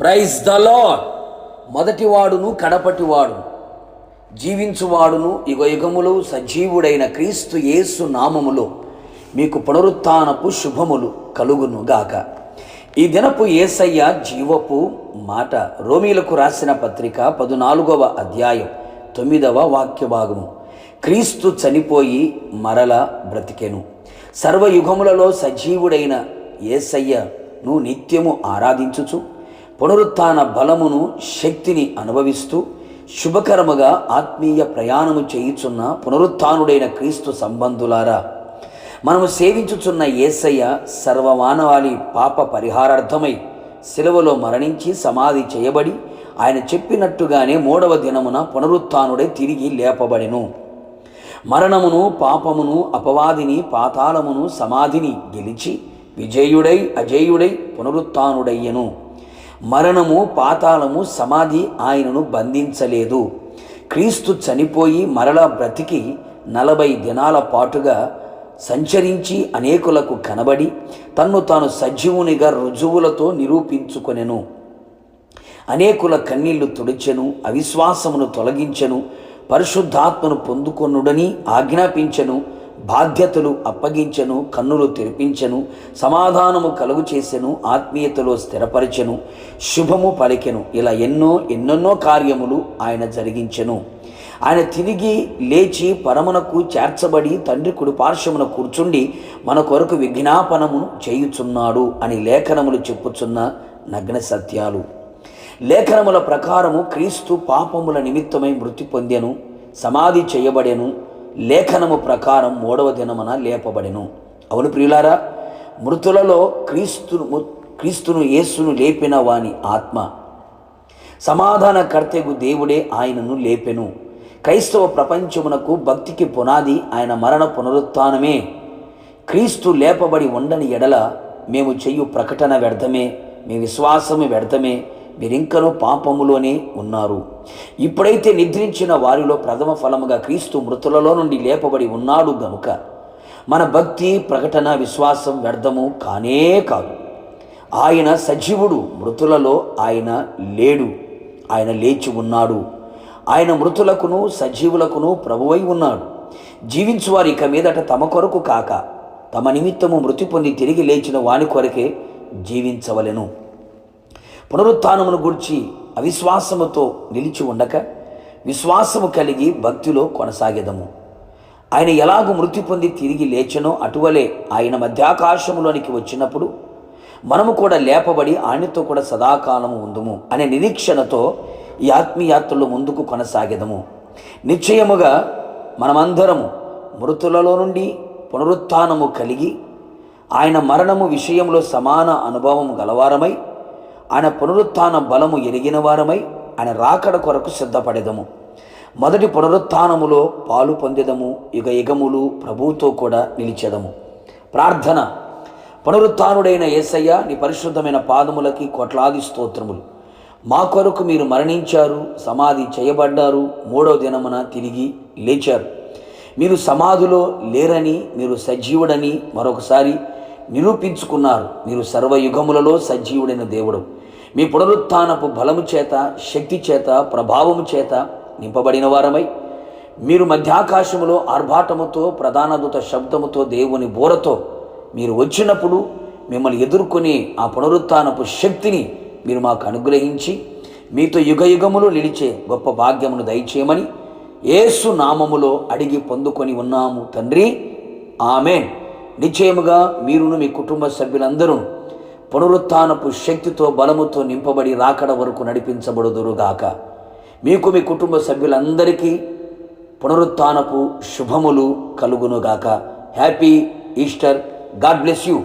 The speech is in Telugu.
ప్రైజ్ ద లాడ్ మొదటివాడును కడపటివాడు జీవించువాడును యుగ యుగములు సజీవుడైన క్రీస్తు యేసు నామములో మీకు పునరుత్థానపు శుభములు కలుగును గాక. ఈ దినపు ఏసయ్య జీవపు మాట రోమీలకు రాసిన పత్రిక పదునాలుగవ అధ్యాయం తొమ్మిదవ వాక్య భాగము క్రీస్తు చనిపోయి మరల బ్రతికెను. సర్వయుగములలో సజీవుడైన ఏసయ్యను నిత్యము ఆరాధించుచు పునరుత్న బలమును శక్తిని అనుభవిస్తూ శుభకరముగా ఆత్మీయ ప్రయాణము చేయుచున్న పునరుత్డైన క్రీస్తు సంబంధులారా మనము సేవించుచున్న ఏసయ్య సర్వమానవాళి పాప పరిహారార్థమై శిలువలో మరణించి సమాధి చేయబడి ఆయన చెప్పినట్టుగానే మూడవ దినమున పునరుత్థానుడై తిరిగి లేపబడెను. మరణమును పాపమును అపవాదిని పాతాళమును సమాధిని గెలిచి విజయుడై అజేయుడై పునరుత్డయ్యను మరణము పాతాళము సమాధి ఆయనను బంధించలేదు. క్రీస్తు చనిపోయి మరలా బ్రతికి నలభై దినాల పాటుగా సంచరించి అనేకులకు కనబడి తన్ను తాను సజీవునిగా రుజువులతో నిరూపించుకొనెను. అనేకుల కన్నీళ్ళు తుడిచెను అవిశ్వాసమును తొలగించెను పరిశుద్ధాత్మను పొందుకొనుడని ఆజ్ఞాపించెను బాధ్యతలు అప్పగించెను కన్నులు తెరిపించెను సమాధానము కలుగు చేసెను ఆత్మీయతలో స్థిరపరిచెను శుభము పలికెను. ఇలా ఎన్నో ఎన్నెన్నో కార్యములు ఆయన జరిగించెను. ఆయన తిరిగి లేచి పరమునకు చేర్చబడి తండ్రి కుడి పార్శ్వమున కూర్చుండి మన కొరకు విజ్ఞాపనమును చేయుచున్నాడు అని లేఖనములు చెప్పుచున్న నగ్న సత్యాలు. లేఖనముల ప్రకారము క్రీస్తు పాపముల నిమిత్తమై మృతి పొందెను సమాధి చేయబడెను లేఖనము ప్రకారం మూడవ దినమున లేపబడెను. అవును ప్రియులారా మృతులలో క్రీస్తును క్రీస్తును యేసును లేపిన వాని ఆత్మ సమాధానకర్తకు దేవుడే ఆయనను లేపెను. క్రైస్తవ ప్రపంచమునకు భక్తికి పునాది ఆయన మరణ పునరుత్నమే క్రీస్తు లేపబడి ఉండని ఎడల మేము చెయ్యు ప్రకటన వ్యర్థమే మీ విశ్వాసము వ్యర్థమే మీరింకనూ పాపములోనే ఉన్నారు. ఇప్పుడైతే నిద్రించిన వారిలో ప్రథమ ఫలముగా క్రీస్తు మృతులలో నుండి లేపబడి ఉన్నాడు గనుక మన భక్తి ప్రకటన విశ్వాసం వ్యర్థము కానే కాదు. ఆయన సజీవుడు మృతులలో ఆయన లేడు ఆయన లేచి ఉన్నాడు. ఆయన మృతులకును సజీవులకును ప్రభువై ఉన్నాడు. జీవించువారు ఇక మీదట తమ కొరకు కాక తమ నిమిత్తము మృతి పొంది తిరిగి లేచిన వాని కొరకే జీవించవలెను. పునరుత్నమును గురించి అవిశ్వాసముతో నిలిచి ఉండక విశ్వాసము కలిగి భక్తిలో కొనసాగెదము. ఆయన ఎలాగూ మృతి పొంది తిరిగి లేచనో అటువలే ఆయన మధ్యాకాశములోనికి వచ్చినప్పుడు మనము కూడా లేపబడి ఆయనతో కూడా సదాకాలము ఉందుము అనే నిరీక్షణతో ఈ ఆత్మీయాత్రలో ముందుకు కొనసాగెదము. నిశ్చయముగా మనమందరము మృతులలో నుండి పునరుత్నము కలిగి ఆయన మరణము విషయంలో సమాన అనుభవం గలవారమై ఆయన పునరుత్న బలము ఎరిగిన వారమై ఆయన రాకడ కొరకు సిద్ధపడేదము. మొదటి పునరుత్థానములో పాలు పొందేదము యుగ యుగములు ప్రభువుతో కూడా నిలిచేదము. ప్రార్థన. పునరుత్డైన యేసయ్య నీ పరిశుద్ధమైన పాదములకి కోట్లాది స్తోత్రములు. మా కొరకు మీరు మరణించారు సమాధి చేయబడ్డారు మూడో దినమున తిరిగి లేచారు. మీరు సమాధిలో లేరని మీరు సజీవుడని మరొకసారి నిరూపించుకున్నారు. మీరు సర్వయుగములలో సజీవుడైన దేవుడు. మీ పునరుత్నపు బలము చేత శక్తి చేత ప్రభావము చేత నింపబడిన వారమై మీరు మధ్యాకాశములో ఆర్భాటముతో ప్రధానదూత శబ్దముతో దేవుని బోరతో మీరు వచ్చినప్పుడు మిమ్మల్ని ఎదుర్కొని ఆ పునరుత్నపు శక్తిని మీరు మాకు అనుగ్రహించి మీతో యుగ యుగములు నిలిచే గొప్ప భాగ్యమును దయచేయమని ఏసు నామములో అడిగి పొందుకొని ఉన్నాము తండ్రి. ఆమెన్. నిశ్చయముగా మీరును మీ కుటుంబ సభ్యులందరూ పునరుత్నపు శక్తితో బలముతో నింపబడి రాకడ వరకు నడిపించబడుదురుగాక. మీకు మీ కుటుంబ సభ్యులందరికీ పునరుత్నపు శుభములు కలుగునుగాక. Happy Easter God bless you